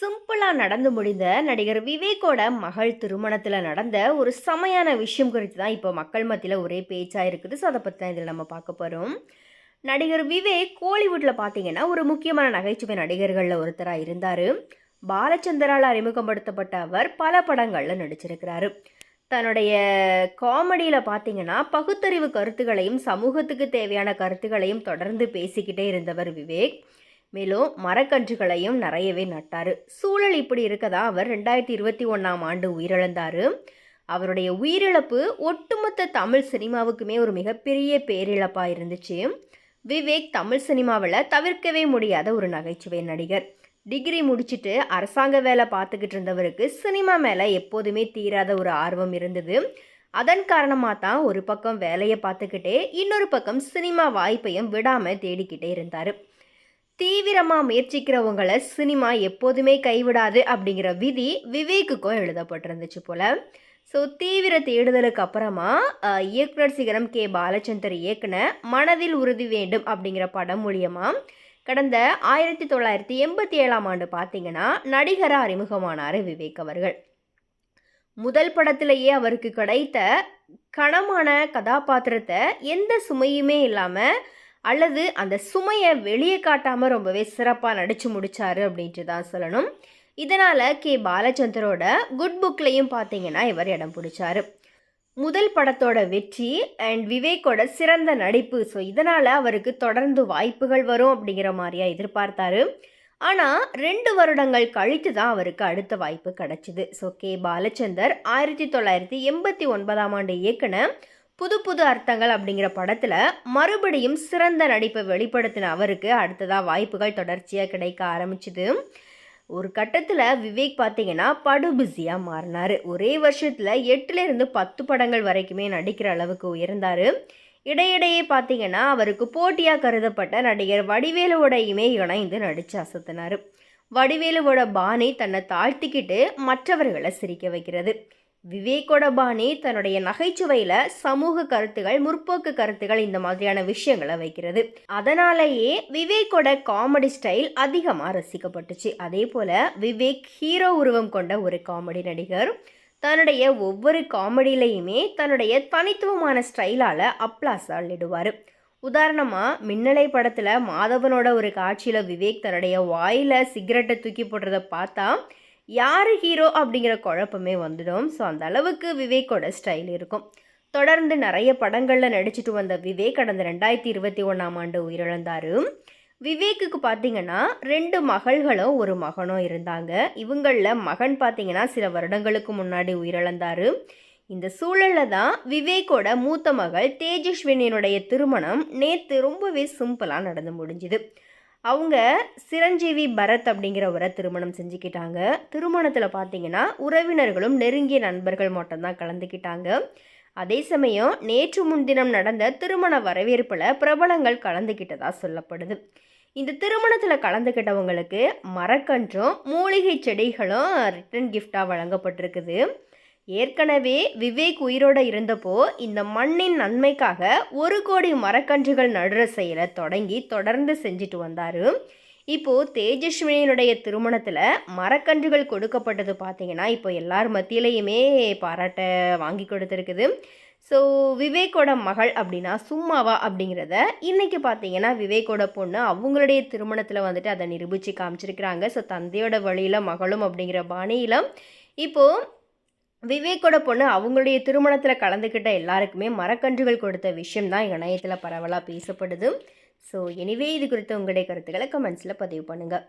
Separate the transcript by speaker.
Speaker 1: சிம்பிளாக நடந்து முடிந்த நடிகர் விவேக்கோட மகள் திருமணத்தில் நடந்த ஒரு செமையான விஷயம் குறித்து தான் இப்போ மக்கள் மத்தியில் ஒரே பேச்சாக இருக்குது. ஸோ அதை பற்றி தான் இதில் நம்ம பார்க்க போகிறோம் நடிகர் விவேக் கோலிவுட்டில் பார்த்தீங்கன்னா ஒரு முக்கியமான நகைச்சுவை நடிகர்களில் ஒருத்தராக இருந்தார். பாலச்சந்தரால் அறிமுகப்படுத்தப்பட்ட அவர் பல படங்களில் நடிச்சிருக்கிறாரு. தன்னுடைய காமெடியில் பார்த்தீங்கன்னா பகுத்தறிவு கருத்துக்களையும் சமூகத்துக்கு தேவையான கருத்துக்களையும் தொடர்ந்து பேசிக்கிட்டே இருந்தவர் விவேக். மேலும் மரக்கன்றுகளையும் நிறையவே நட்டார். சூழல் இப்படி இருக்கதா அவர் ரெண்டாயிரத்தி இருபத்தி ஒன்றாம் ஆண்டு உயிரிழந்தார். அவருடைய உயிரிழப்பு ஒட்டுமொத்த தமிழ் சினிமாவுக்குமே ஒரு மிகப்பெரிய பேரிழப்பாக இருந்துச்சு. விவேக் தமிழ் சினிமாவில் தவிர்க்கவே முடியாத ஒரு நகைச்சுவை நடிகர். டிகிரி முடிச்சுட்டு அரசாங்க வேலை பார்த்துக்கிட்டு இருந்தவருக்கு சினிமா மேலே எப்போதுமே தீராத ஒரு ஆர்வம் இருந்தது. அதன் காரணமாக தான் ஒரு பக்கம் வேலையை பார்த்துக்கிட்டே இன்னொரு பக்கம் சினிமா வாய்ப்பையும் விடாமல் தேடிக்கிட்டே இருந்தார். தீவிரமாக முயற்சிக்கிறவங்களை சினிமா எப்போதுமே கைவிடாது அப்படிங்கிற விதி விவேக்குக்கும் எழுதப்பட்டிருந்துச்சு போல். ஸோ தீவிர தேடுதலுக்கு அப்புறமா இயக்குனர் சிகரம் கே. பாலச்சந்தர் இயக்குன மனதில் உறுதி வேண்டும் அப்படிங்கிற படம் மூலியமாக கடந்த ஆயிரத்தி தொள்ளாயிரத்தி எண்பத்தி ஏழாம் ஆண்டு பார்த்தீங்கன்னா நடிகராக அறிமுகமானார் விவேக் அவர்கள். முதல் படத்திலேயே அவருக்கு கிடைத்த கனமான கதாபாத்திரத்தை எந்த சுமையுமே இல்லாமல் அல்லது அந்த சுமையை வெளியே காட்டாமல் ரொம்பவே சிறப்பாக நடித்து முடித்தார் அப்படின்ட்டு தான் சொல்லணும். இதனால் கே. பாலச்சந்தரோட குட் புக்லேயும் பார்த்தீங்கன்னா இவர் இடம் பிடிச்சாரு. முதல் படத்தோட வெற்றி அண்ட் விவேக்கோட சிறந்த நடிப்பு. ஸோ இதனால் அவருக்கு தொடர்ந்து வாய்ப்புகள் வரும் அப்படிங்கிற மாதிரியா எதிர்பார்த்தாரு. ஆனால் ரெண்டு வருடங்கள் கழித்து தான் அவருக்கு அடுத்த வாய்ப்பு கிடைச்சிது. So K. பாலச்சந்தர் ஆயிரத்தி தொள்ளாயிரத்தி எண்பத்தி ஒன்பதாம் ஆண்டு இயக்குன புது புது அர்த்தங்கள் அப்படிங்கிற படத்தில் மறுபடியும் சிறந்த நடிப்பை வெளிப்படுத்தின அவருக்கு அடுத்ததாக வாய்ப்புகள் தொடர்ச்சியாக கிடைக்க ஆரம்பிச்சுது. ஒரு கட்டத்தில் விவேக் பார்த்தீங்கன்னா படு பிஸியாக மாறினார். ஒரே வருஷத்தில் எட்டுலேருந்து பத்து படங்கள் வரைக்குமே நடிக்கிற அளவுக்கு உயர்ந்தார். இடையிடையே பார்த்தீங்கன்னா அவருக்கு போட்டியாக கருதப்பட்ட நடிகர் வடிவேலுவோடையுமே இணைந்து நடித்து அசத்தினார். வடிவேலுவோட பாணி தன்னை தாழ்த்திக்கிட்டு மற்றவர்களை சிரிக்க வைக்கிறது. விவேக்கோட பாணி தன்னுடைய நகைச்சுவையில் சமூக கருத்துகள் முற்போக்கு கருத்துகள் இந்த மாதிரியான விஷயங்களை வைக்கிறது. அதனாலேயே விவேக்கோட காமெடி ஸ்டைல் அதிகமாக ரசிக்கப்பட்டுச்சு. அதே போல் விவேக் ஹீரோ உருவம் கொண்ட ஒரு காமெடி நடிகர் தன்னுடைய ஒவ்வொரு காமெடியிலையுமே தன்னுடைய தனித்துவமான ஸ்டைலால் அப்ளாஸ் அள்ளிடுவார். உதாரணமாக மின்னலை படத்தில் மாதவனோட ஒரு காட்சியில் விவேக் தன்னுடைய வாயில் சிகரெட்டை தூக்கி போடுறத பார்த்தா யார் ஹீரோ அப்படிங்கிற குழப்பமே வந்துடும். ஸோ அந்த அளவுக்கு விவேக்கோட ஸ்டைல் இருக்கும். தொடர்ந்து நிறைய படங்களில் நடிச்சிட்டு வந்த விவேக் கடந்த ரெண்டாயிரத்தி இருபத்தி ஒன்றாம் ஆண்டு உயிரிழந்தார். விவேக்குக்கு பார்த்தீங்கன்னா ரெண்டு மகள்களும் ஒரு மகனும் இருந்தாங்க. இவங்களில் மகன் பார்த்தீங்கன்னா சில வருடங்களுக்கு முன்னாடி உயிரிழந்தார். இந்த சூழலில் தான் விவேக்கோட மூத்த மகள் தேஜஸ்வினியினுடைய திருமணம் நேற்று ரொம்பவே சிம்பிளாக நடந்து முடிஞ்சுது. அவங்க சிரஞ்சீவி பரத் அப்படிங்கிறவரை திருமணம் செஞ்சுக்கிட்டாங்க. திருமணத்தில் பார்த்தீங்கன்னா உறவினர்களும் நெருங்கிய நண்பர்கள் மட்டும்தான் கலந்துக்கிட்டாங்க. அதே சமயம் நேற்று முன்தினம் நடந்த திருமண வரவேற்பில் பிரபலங்கள் கலந்துக்கிட்டதாக சொல்லப்படுது. இந்த திருமணத்தில் கலந்துக்கிட்டவங்களுக்கு மரக்கன்றும் மூலிகை செடிகளும் ரிட்டன் கிஃப்டாக வழங்கப்பட்டிருக்குது. ஏற்கனவே விவேக் உயிரோடு இருந்தப்போ இந்த மண்ணின் நன்மைக்காக ஒரு கோடி மரக்கன்றுகள் நடுற செயலை தொடங்கி தொடர்ந்து செஞ்சுட்டு வந்தார். இப்போது தேஜஸ்வினியினுடைய திருமணத்தில் மரக்கன்றுகள் கொடுக்கப்பட்டது பார்த்தீங்கன்னா இப்போ எல்லார் மத்தியிலையுமே பாராட்ட வாங்கி கொடுத்துருக்குது. ஸோ விவேக்கோட மகள் அப்படின்னா சும்மாவா அப்படிங்கிறத இன்றைக்கி பார்த்தீங்கன்னா விவேக்கோட பொண்ணு அவங்களுடைய திருமணத்தில் வந்துட்டு அதை நிரூபித்து காமிச்சிருக்கிறாங்க. ஸோ தந்தையோட வழியில் மகளும் அப்படிங்கிற பாணியில் இப்போது விவேக்கோட பொண்ணு அவங்களுடைய திருமணத்தில் கலந்துக்கிட்ட எல்லாருக்குமே மரக்கன்றுகள் கொடுத்த விஷயம் தான் இணையத்தில் பரவலாக பேசப்படுது. ஸோ எனிவே இது குறித்து உங்களுடைய கருத்துக்களை கமெண்ட்ஸில் பதிவு பண்ணுங்கள்